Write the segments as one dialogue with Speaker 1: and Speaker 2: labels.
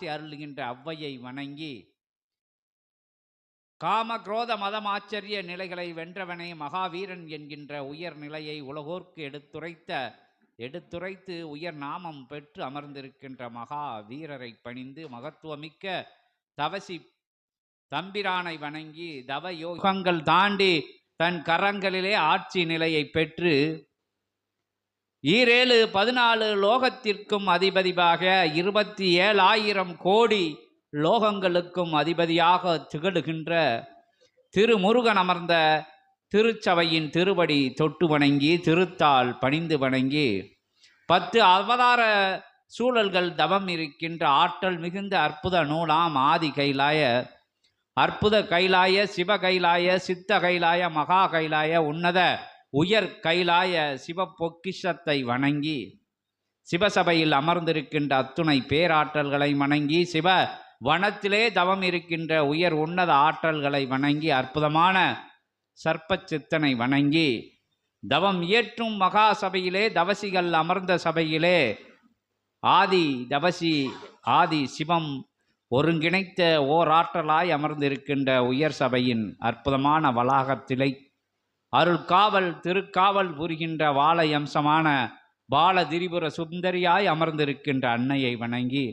Speaker 1: ஆசி அருளுகின்ற அவ்வையை வணங்கி காம குரோத மதம் ஆச்சரிய நிலைகளை வென்றவனே மகாவீரன் என்கின்ற உயர் நிலையை உலகோர்க்கு எடுத்துரைத்த எடுத்துரைத்து உயர் நாமம் பெற்று அமர்ந்திருக்கின்ற மகா வீரரை பணிந்து மகத்துவமிக்க தவசி தம்பிரானை வணங்கி தவ யோகங்கள் தாண்டி தன் கரங்களிலே ஆட்சி நிலையை பெற்று ஈரேழு பதினாலு லோகத்திற்கும் அதிபதியாக இருபத்தி ஏழாயிரம் கோடி லோகங்களுக்கும் அதிபதியாக திகழுகின்ற திருமுருகன் அமர்ந்த திருச்சபையின் திருவடி தொட்டு வணங்கி திருத்தால் பணிந்து வணங்கி பத்து அவதார சூழல்கள் தவம் இருக்கின்ற ஆற்றல் மிகுந்த அற்புத நூலாம் ஆதி கைலாய அற்புத கைலாய சிவ கைலாய சித்த கைலாய மகா கைலாய உன்னத உயர் கைலாய சிவ பொக்கிஷத்தை வணங்கி சிவசபையில் அமர்ந்திருக்கின்ற அத்துணை பேராற்றல்களை வணங்கி சிவ வனத்திலே தவம் இருக்கின்ற உயர் உன்னத ஆற்றல்களை வணங்கி அற்புதமான சர்ப்ப சித்தனை வணங்கி தவம் இயற்றும் மகா சபையிலே தவசிகள் அமர்ந்த சபையிலே ஆதி தவசி ஆதி சிவம் ஒருங்கிணைத்த ஓராற்றலாய் அமர்ந்திருக்கின்ற உயர் சபையின் அற்புதமான வளாகத்திலை அருள் காவல் திருக்காவல் புரிகின்ற வாழை அம்சமான பால திரிபுர சுந்தரியாய் அமர்ந்திருக்கின்ற அன்னையை வணங்கி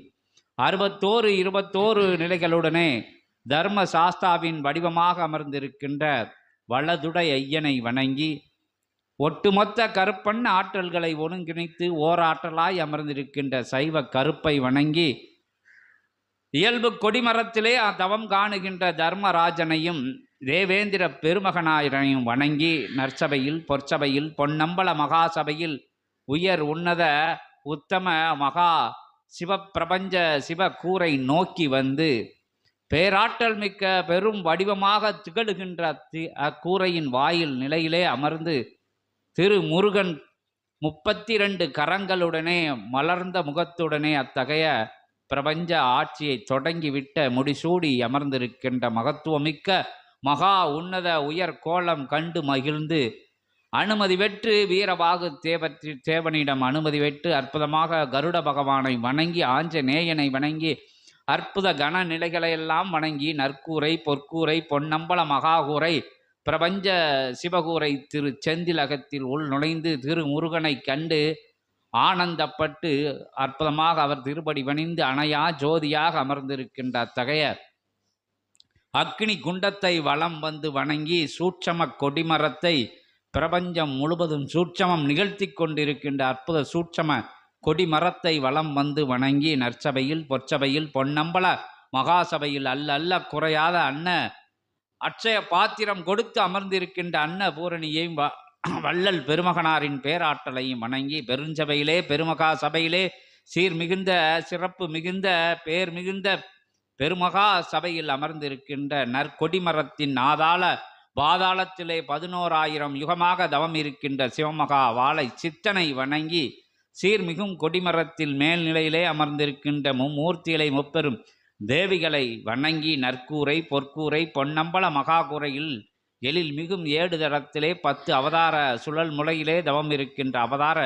Speaker 1: அறுபத்தோரு இருபத்தோரு நிலைகளுடனே தர்ம சாஸ்தாவின் வடிவமாக அமர்ந்திருக்கின்ற வலதுடை ஐயனை வணங்கி ஒட்டுமொத்த கருப்பன் ஆற்றல்களை ஒருங்கிணைத்து ஓராற்றலாய் அமர்ந்திருக்கின்ற சைவ கருப்பை வணங்கி இயல்பு கொடிமரத்திலே தவம் காணுகின்ற தர்மராஜனையும் தேவேந்திர பெருமகனாயரையும் வணங்கி நற்சபையில் பொற்சபையில் பொன்னம்பல மகாசபையில் உயர் உன்னத உத்தம மகா சிவப்பிரபஞ்ச சிவக்கூரை நோக்கி வந்து பேராற்றல் மிக்க பெரும் வடிவமாக திகழுகின்ற தி அக்கூரையின் வாயில் நிலையிலே அமர்ந்து திரு முருகன் முப்பத்தி ரெண்டு கரங்களுடனே மலர்ந்த முகத்துடனே அத்தகைய பிரபஞ்ச ஆட்சியை தொடங்கிவிட்ட முடிசூடி அமர்ந்திருக்கின்ற மகத்துவமிக்க மகா உன்னத உயர் கோலம் கண்டு மகிழ்ந்து. அனுமதி பெற்று வீரபாகு தேவத்தி தேவனிடம் அனுமதி பெற்று அற்புதமாக கருட பகவானை வணங்கி ஆஞ்சநேயனை வணங்கி அற்புத கன நிலைகளையெல்லாம் வணங்கி நற்கூரை பொற்கூரை பொன்னம்பல மகாகூரை பிரபஞ்ச சிவகூரை திரு செந்திலகத்தில் உள் நுழைந்து திரு முருகனை கண்டு ஆனந்தப்பட்டு அற்புதமாக அவர் திருப்படி வணிந்து அணையா ஜோதியாக அமர்ந்திருக்கின்ற அத்தகைய அக்னி குண்டத்தை வலம் வந்து வணங்கி சூட்சம கொடிமரத்தை பிரபஞ்சம் முழுவதும் சூட்சமம் நிகழ்த்தி கொண்டிருக்கின்ற அற்புத சூட்சம கொடிமரத்தை வலம் வந்து வணங்கி நற்சபையில் பொற்சபையில் பொன்னம்பல மகாசபையில் அல்ல அல்ல குறையாத அன்ன அட்சய பாத்திரம் கொடுத்து அமர்ந்திருக்கின்ற அன்ன பூரணியையும் வ- வள்ளல் பெருமகனாரின் பேராற்றலையும் வணங்கி பெருஞ்சபையிலே பெருமகா சபையிலே சீர் மிகுந்த சிறப்பு மிகுந்த பேர் மிகுந்த பெருமகா சபையில் அமர்ந்திருக்கின்ற நற்கொடிமரத்தின் ஆதாள பாதாளத்திலே பதினோராயிரம் யுகமாக தவம் இருக்கின்ற சிவமகா வாளை சித்தனை வணங்கி சீர்மிகும் கொடிமரத்தில் மேல்நிலையிலே அமர்ந்திருக்கின்ற மும்மூர்த்திகளை முப்பெரும் தேவிகளை வணங்கி நற்கூரை பொற்கூரை பொன்னம்பல மகாகூரையில் எழில் மிகும் ஏடு தடத்திலே பத்து அவதார சுழல் முளையிலே தவம் இருக்கின்ற அவதார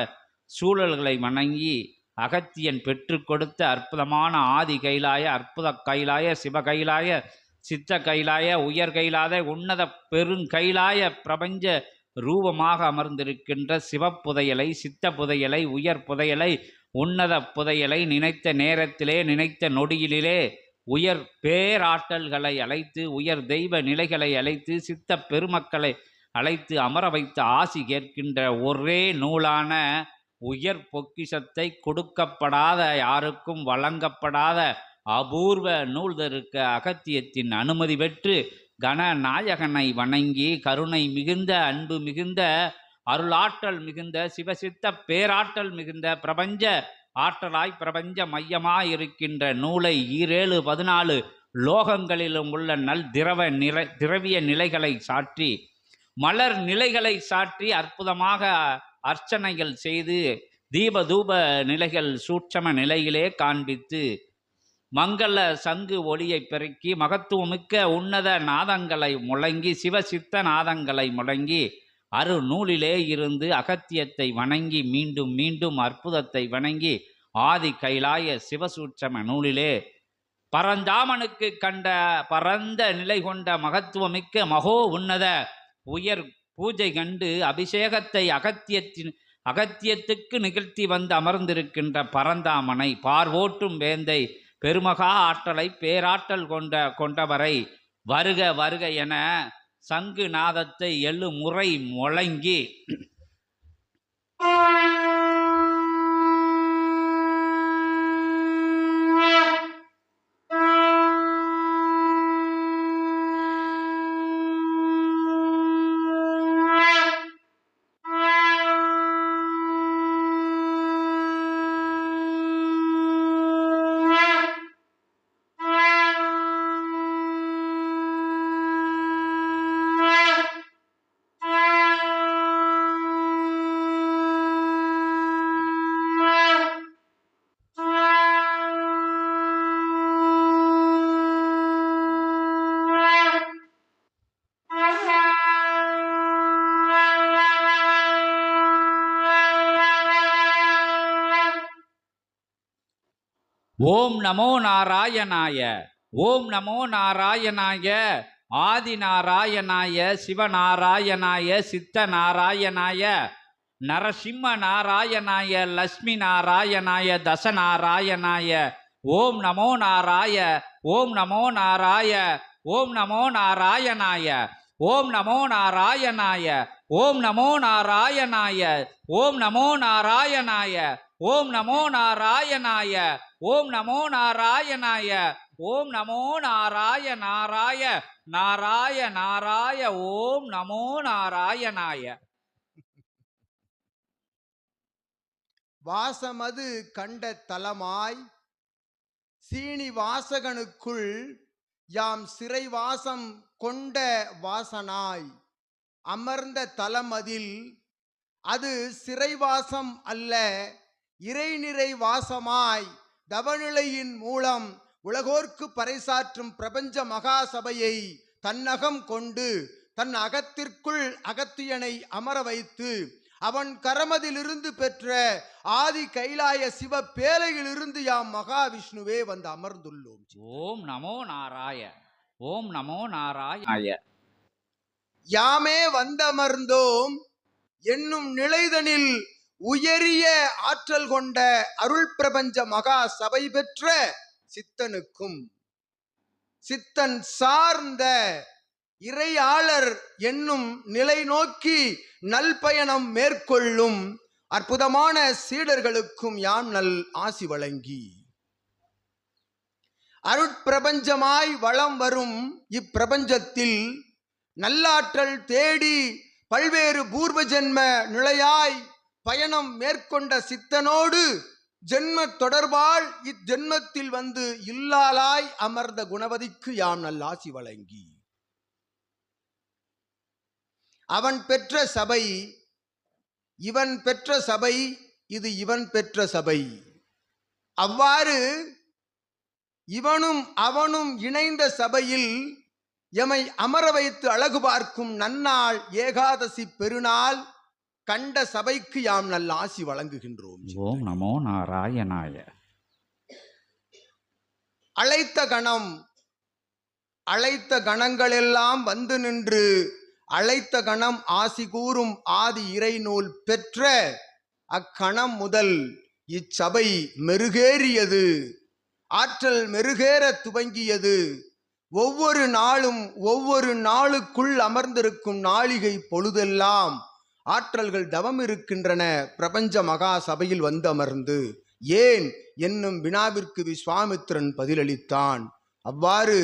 Speaker 1: சூழல்களை வணங்கி அகத்தியன் பெற்று கொடுத்த அற்புதமான ஆதி கைலாய அற்புத கைலாய சிவ கைலாய சித்த கைலாய உயர் கைலாத உன்னத பெருங்கைலாய பிரபஞ்ச ரூபமாக அமர்ந்திருக்கின்ற சிவப்புதையலை சித்த புதையலை உயர் புதையலை உன்னத புதையலை நினைத்த நேரத்திலே நினைத்த நொடியிலே உயர் பேராற்றல்களை அழைத்து உயர் தெய்வ நிலைகளை அழைத்து சித்த பெருமக்களை அழைத்து அமர வைத்து ஆசி கேட்கின்ற ஒரே நூலான உயர் பொக்கிஷத்தை கொடுக்கப்படாத யாருக்கும் வழங்கப்படாத அபூர்வ நூல்தருக்க அகத்தியத்தின் அனுமதி பெற்று கணநாயகனை வணங்கி கருணை மிகுந்த அன்பு மிகுந்த அருளாற்றல் மிகுந்த சிவசித்த பேராற்றல் மிகுந்த பிரபஞ்ச ஆற்றலாய் பிரபஞ்ச மையமாய் இருக்கின்ற நூலை ஈரேழு பதினாலு லோகங்களிலும் உள்ள நல் திரவ நிலை திரவிய நிலைகளை சாற்றி மலர் நிலைகளை சாற்றி அற்புதமாக அர்ச்சனைகள் செய்து தீப தூப நிலைகள் சூட்சம நிலையிலே காண்பித்து மங்கள சங்கு ஒளியை பெருக்கி மகத்துவமிக்க உன்னத நாதங்களை முழங்கி சிவசித்த நாதங்களை முழங்கி அரு நூலிலே இருந்து அகத்தியத்தை வணங்கி மீண்டும் மீண்டும் அற்புதத்தை வணங்கி ஆதி கைலாய சிவசூட்சம நூலிலே பரந்தாமனுக்கு கண்ட பரந்த நிலை கொண்ட மகத்துவமிக்க மகோ உன்னத உயர் பூஜை கண்டு அபிஷேகத்தை அகத்தியத்தின் அகத்தியத்துக்கு நிகழ்த்தி வந்து அமர்ந்திருக்கின்ற பரந்தாமனை பார்வோட்டும் வேந்தை பெருமகா ஆற்றலை பேராற்றல் கொண்ட கொண்டவரை வருக வருக என சங்கு நாதத்தை எழு முறை முழங்கி. ஓம் நமோ நாராயணாய ஓம் நமோ நாராயணாய ஆதி நாராயணாய சிவநாராயணாய சித்த நாராயணாய நரசிம்ம நாராயணாய லக்ஷ்மி நாராயணாய தச நாராயணாய ஓம் நமோ நாராய ஓம் நமோ நாராய ஓம் நமோ நாராயணாய ஓம் நமோ நாராயணாய ஓம் நமோ நாராயணாய ஓம் நமோ நாராயணாய ஓம் நமோ நாராயணாய ஓம் நமோ நாராயணாய ஓம் நமோ நாராய நாராய நாராய நாராய ஓம் நமோ நாராயணாய.
Speaker 2: வாசமது கண்ட தலமாய் சீனி வாசகனுக்குள் யாம் சிறைவாசம் கொண்ட வாசனாய் அமர்ந்த தலமதில் அது சிறைவாசம் அல்ல இறைநிறை வாசமாய் தவநிலையின் மூலம் உலகோர்க்கு பறைசாற்றும் பிரபஞ்ச மகாசபையை தன்னகம் கொண்டு தன் அகத்திற்குள் அகத்தியனை அமர வைத்து அவன் கரமதிலிருந்து பெற்ற ஆதி கைலாய சிவ பேலையிலிருந்து யாம் மகாவிஷ்ணுவே வந்து அமர்ந்துள்ளோம்.
Speaker 1: ஓம் நமோ நாராய ஓம் நமோ நாராய.
Speaker 2: யாமே வந்தமர்ந்தோம் என்னும் நிலைதனில் உயரிய ஆற்றல் கொண்ட அருள் பிரபஞ்ச மகா சபை பெற்ற சித்தனுக்கும் சித்தன் சார்ந்த இறையாளர் என்னும் நிலை நோக்கி நல்பயணம் மேற்கொள்ளும் அற்புதமான சீடர்களுக்கும் யாம் நல் ஆசி வழங்கி. அருட்பிரபஞ்சமாய் வளம் வரும் இப்பிரபஞ்சத்தில் நல்லாற்றல் தேடி பல்வேறு பூர்வ ஜென்ம நிலையாய் பயணம் மேற்கொண்ட சித்தனோடு ஜென்ம தொடர்பால் இஜென்மத்தில் வந்து இல்லாலாய் அமர்ந்த குணவதிக்கு யாம் நல்லாசி வழங்கி. அவன் பெற்ற சபை இவன் பெற்ற சபை இது இவன் பெற்ற சபை. அவ்வாறு இவனும் அவனும் இணைந்த சபையில் எமை அமர வைத்து அழகு பார்க்கும் நன்னாள் ஏகாதசி பெருநாள் கண்ட சபைக்கு யாம் நல்ல ஆசி வழங்குகின்றோம்
Speaker 1: ஓம் நமோ நாராயணாய.
Speaker 2: அழைத்த கணம் அழைத்த கணங்களெல்லாம் வந்து நின்று அழைத்த கணம் ஆசி கூறும் ஆதி இறைநூல் பெற்ற அக்கணம் முதல் இச்சபை மெருகேறியது. ஆற்றல் மெருகேற துவங்கியது. ஒவ்வொரு நாளும் ஒவ்வொரு நாளுக்குள் அமர்ந்திருக்கும் நாளிகை பொழுதெல்லாம் ஆற்றல்கள் தவம் இருக்கின்றன. பிரபஞ்ச மகா சபையில் வந்தமர்ந்து ஏன் என்னும் வினாவிற்கு விஸ்வாமித்திரன் பதிலளித்தான். அவ்வாறு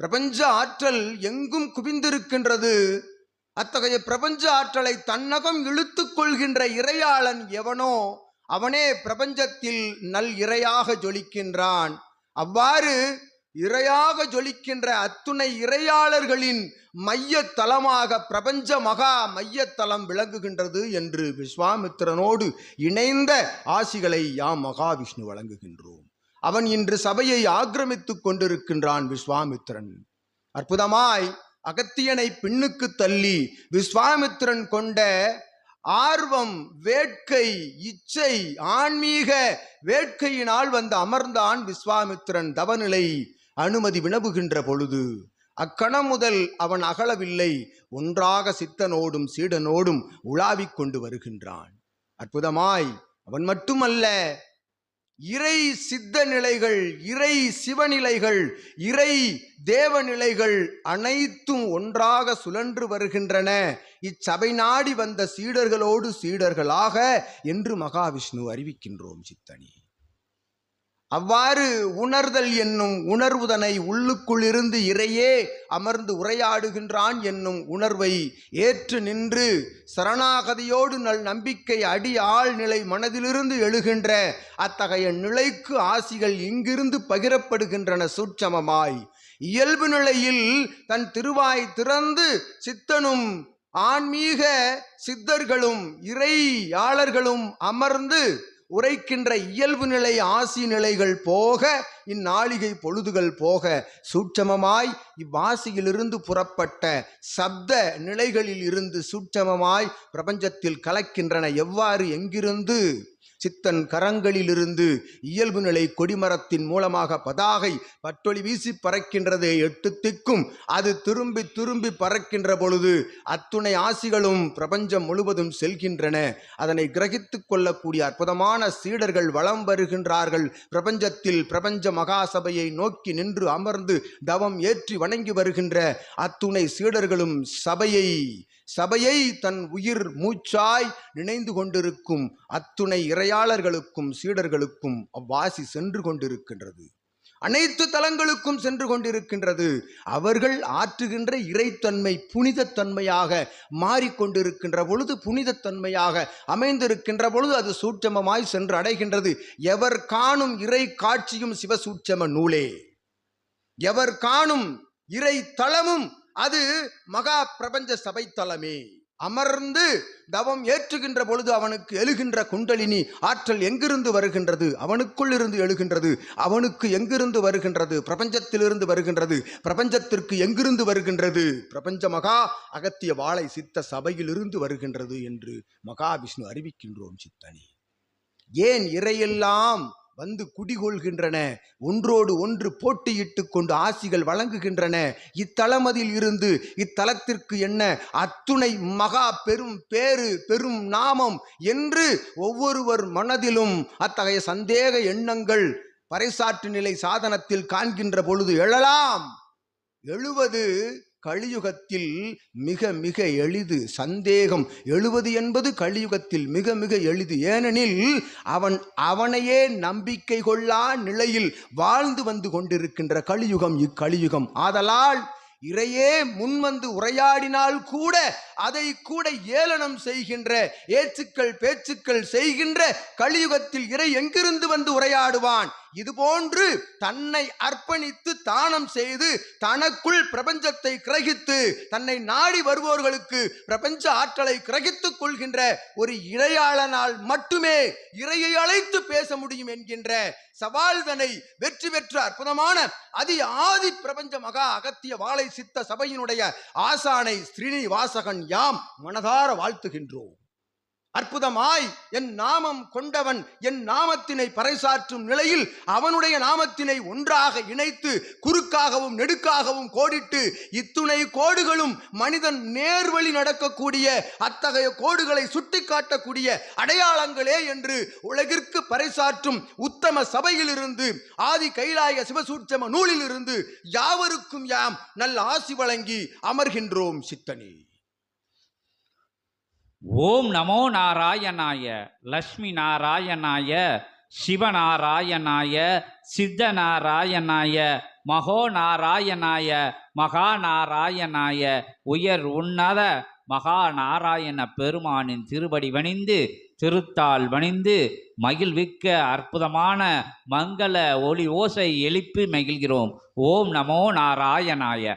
Speaker 2: பிரபஞ்ச ஆற்றல் எங்கும் குவிந்திருக்கின்றது. அத்தகைய பிரபஞ்ச ஆற்றலை தன்னகம் இழுத்து கொள்கின்ற இறையாளன் எவனோ அவனே பிரபஞ்சத்தில் நல் இறையாக ஜொலிக்கின்றான். அவ்வாறு இறையாக ஜொலிக்கின்ற அத்துணை இறையாளர்களின் மையத்தலமாக பிரபஞ்ச மகா மையத்தலம் விளங்குகின்றது என்று விஸ்வாமித்திரனோடு இணைந்த ஆசிகளை யாம் மகாவிஷ்ணு வழங்குகின்றோம். அவன் இன்று சபையை ஆக்கிரமித்துக் கொண்டிருக்கின்றான் விஸ்வாமித்திரன். அற்புதமாய் அகத்தியனை பின்னுக்கு தள்ளி விஸ்வாமித்திரன் கொண்ட ஆர்வம் வேட்கை இச்சை ஆன்மீக வேட்கையினால் வந்து அமர்ந்தான் விஸ்வாமித்திரன் தவநிலை அனுமதி வினவுகின்ற பொழுது. அக்கணம் முதல் அவன் அகலவில்லை. ஒன்றாக சித்தனோடும் சீடனோடும் உலாவிக் கொண்டு வருகின்றான். அற்புதமாய். அவன் மட்டுமல்ல. இறை சித்த நிலைகள் இறை சிவநிலைகள் இறை தேவநிலைகள் அனைத்தும் ஒன்றாக சுழன்று வருகின்றன. இச்சபை நாடி வந்த சீடர்களோடு சீடர்களாக என்று மகாவிஷ்ணு அறிவிக்கின்றோம் சித்தனி. அவ்வாறு உணர்தல் என்னும் உணர்வுதனை உள்ளுக்குள்ளிருந்து இறையே அமர்ந்து உரையாடுகின்றான் என்னும் உணர்வை ஏற்று நின்று சரணாகதியோடு நல் நம்பிக்கை அடி ஆழ்நிலை மனதிலிருந்து எழுகின்ற அத்தகைய நிலைக்கு ஆசிகள் இங்கிருந்து பகிரப்படுகின்றன சூட்சமமாய். இயல்பு நிலையில் தன் திருவாய் திறந்து சித்தனும் ஆன்மீக சித்தர்களும் இறையாளர்களும் அமர்ந்து உரைக்கின்ற இயல்பு நிலை ஆசி நிலைகள் போக இந்நாளிகை பொழுதுகள் போக சூட்சமமாய் இவ்வாசியிலிருந்து புறப்பட்ட சப்த நிலைகளில் இருந்து சூட்சமமாய் பிரபஞ்சத்தில் கலக்கின்றன. எவ்வாறு எங்கிருந்து? சித்தன் கரங்களிலிருந்து இயல்பு நிலை கொடிமரத்தின் மூலமாக பதாகை பட்டொளி வீசி பறக்கின்றது எட்டு திக்கும் அது திரும்பி திரும்பி பறக்கின்ற பொழுது அத்துணை ஆசிகளும் பிரபஞ்சம் முழுவதும் செல்கின்றன. அதனை கிரகித்துக் கொள்ளக்கூடிய அற்புதமான சீடர்கள் வலம் வருகின்றார்கள். பிரபஞ்சத்தில் பிரபஞ்ச மகாசபையை நோக்கி நின்று அமர்ந்து தவம் ஏற்றி வணங்கி வருகின்ற அத்துணை சீடர்களும் சபையை சபையை தன் உயிர் மூச்சாய் நினைந்து கொண்டிருக்கும் அத்துணை இறையாளர்களுக்கும் சீடர்களுக்கும் அவ்வாசி சென்று கொண்டிருக்கின்றது. அனைத்து தலங்களுக்கும் சென்று கொண்டிருக்கின்றது. அவர்கள் ஆற்றுகின்ற இறைத்தன்மை புனிதத்தன்மையாக மாறிக்கொண்டிருக்கின்ற பொழுது புனிதத்தன்மையாக அமைந்திருக்கின்ற பொழுது அது சூட்சமமாய் சென்று அடைகின்றது. எவர் காணும் இறை காட்சியும் சிவசூட்சம நூலே. எவர் காணும் இறை தளமும் அது மகா பிரபஞ்ச சபை தலமே அமர்ந்து தவம் ஏற்றுகின்ற பொழுது அவனுக்கு எழுகின்ற குண்டலினி ஆற்றல் எங்கிருந்து வருகின்றது? அவனுக்குள் இருந்து எழுகின்றது. அவனுக்கு எங்கிருந்து வருகின்றது? பிரபஞ்சத்திலிருந்து வருகின்றது. பிரபஞ்சத்திற்கு எங்கிருந்து வருகின்றது? பிரபஞ்ச மகா அகத்திய வாழை சித்த சபையிலிருந்து வருகின்றது என்று மகாவிஷ்ணு அறிவிக்கின்றோம் சித்தனி. ஏன் இறையெல்லாம் வந்து குடிகொள்கின்றன. ஒன்றோடு ஒன்று போட்டியிட்டு கொண்டு ஆசிகள் வழங்குகின்றன. இத்தலமதில் இருந்து இத்தலத்திற்கு என்ன? அத்துணை மகா பெரும் பேரு பெரும் நாமம் என்று ஒவ்வொருவர் மனதிலும் அத்தகைய சந்தேக எண்ணங்கள் பறைசாற்று நிலை சாதனத்தில் காண்கின்ற பொழுது எழலாம். எழுவது கலியுகத்தில் மிக மிக எளிது சந்தேகம். எழுவது என்பது கலியுகத்தில் மிக மிக எளிது. ஏனெனில் அவன் அவனையே நம்பிக்கை கொள்ளா நிலையில் வாழ்ந்து வந்து கொண்டிருக்கின்ற கலியுகம் இக்கலியுகம். ஆதலால் இறையே முன்வந்து உரையாடினால் கூட அதை கூட ஏளனம் செய்கின்ற ஏச்சுக்கள் பேச்சுக்கள் செய்கின்ற கலியுகத்தில் இறை எங்கிருந்து வந்து உரையாடுவான்? இதுபோன்று தன்னை அர்ப்பணித்து தானம் செய்து தனக்குள் பிரபஞ்சத்தை கிரகித்து தன்னை நாடி வருபவர்களுக்கு பிரபஞ்ச ஆற்றலை கிரகித்துக் கொள்கின்ற ஒரு இறையாளனால் மட்டுமே இறையை அழைத்து பேச முடியும் என்கின்ற சவால்தனை வெற்றி பெற்ற அற்புதமான அதி ஆதி பிரபஞ்ச மகா அகத்திய வாழை சித்த சபையினுடைய ஆசானை ஸ்ரீனிவாசகன் யாம் மனதார வாழ்த்துகின்றோம். அற்புதமாய் என் நாமம் கொண்டவன் என் நாமத்தினை பறைசாற்றும் நிலையில் அவனுடைய நாமத்தினை ஒன்றாக இணைத்து குறுக்காகவும் நெடுக்காகவும் கோடிட்டு இத்துணை கோடுகளும் மனிதன் நேர்வழி நடக்கக்கூடிய அத்தகைய கோடுகளை சுட்டிக்காட்டக்கூடிய அடையாளங்களே என்று உலகிற்கு பறைசாற்றும் உத்தம சபையிலிருந்து ஆதி கைலாய சிவசூட்சம நூலிலிருந்து யாவருக்கும் யாம் நல்ல ஆசி வழங்கி அமர்கின்றோம் சித்தனி.
Speaker 1: ஓம் நமோ நாராயணாய லக்ஷ்மி நாராயணாய சிவநாராயணாய சித்தநாராயணாய மகோ நாராயணாய மகா நாராயணாய உயர் உன்னத மகா நாராயண பெருமானின் திருவடி வணிந்து திருத்தால் வணிந்து மகிழ்விக்க அற்புதமான மங்கள ஒளி ஓசை எழுப்பி மகிழ்கிறோம். ஓம் நமோ நாராயணாய.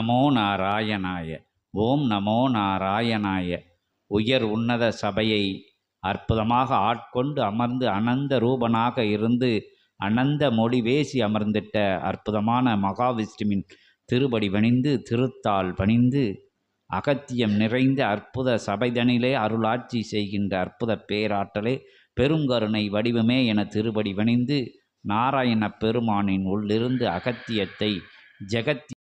Speaker 1: நமோ நாராயணாய. ஓம் நமோ நாராயணாய. உயர் உன்னத சபையை அற்புதமாக ஆட்கொண்டு அமர்ந்து அனந்த ரூபனாக இருந்து அனந்த மொழி வேசி அமர்ந்திட்ட அற்புதமான மகாவிஷ்ணுவின் திருபடி பணிந்து திருத்தால் பணிந்து அகத்தியம் நிறைந்த அற்புத சபைதனிலே அருளாட்சி செய்கின்ற அற்புத பேராற்றலே பெருங்கருணை வடிவமே என திருபடி வணிந்து நாராயண பெருமானின் உள்ளிருந்து அகத்தியத்தை ஜெகத்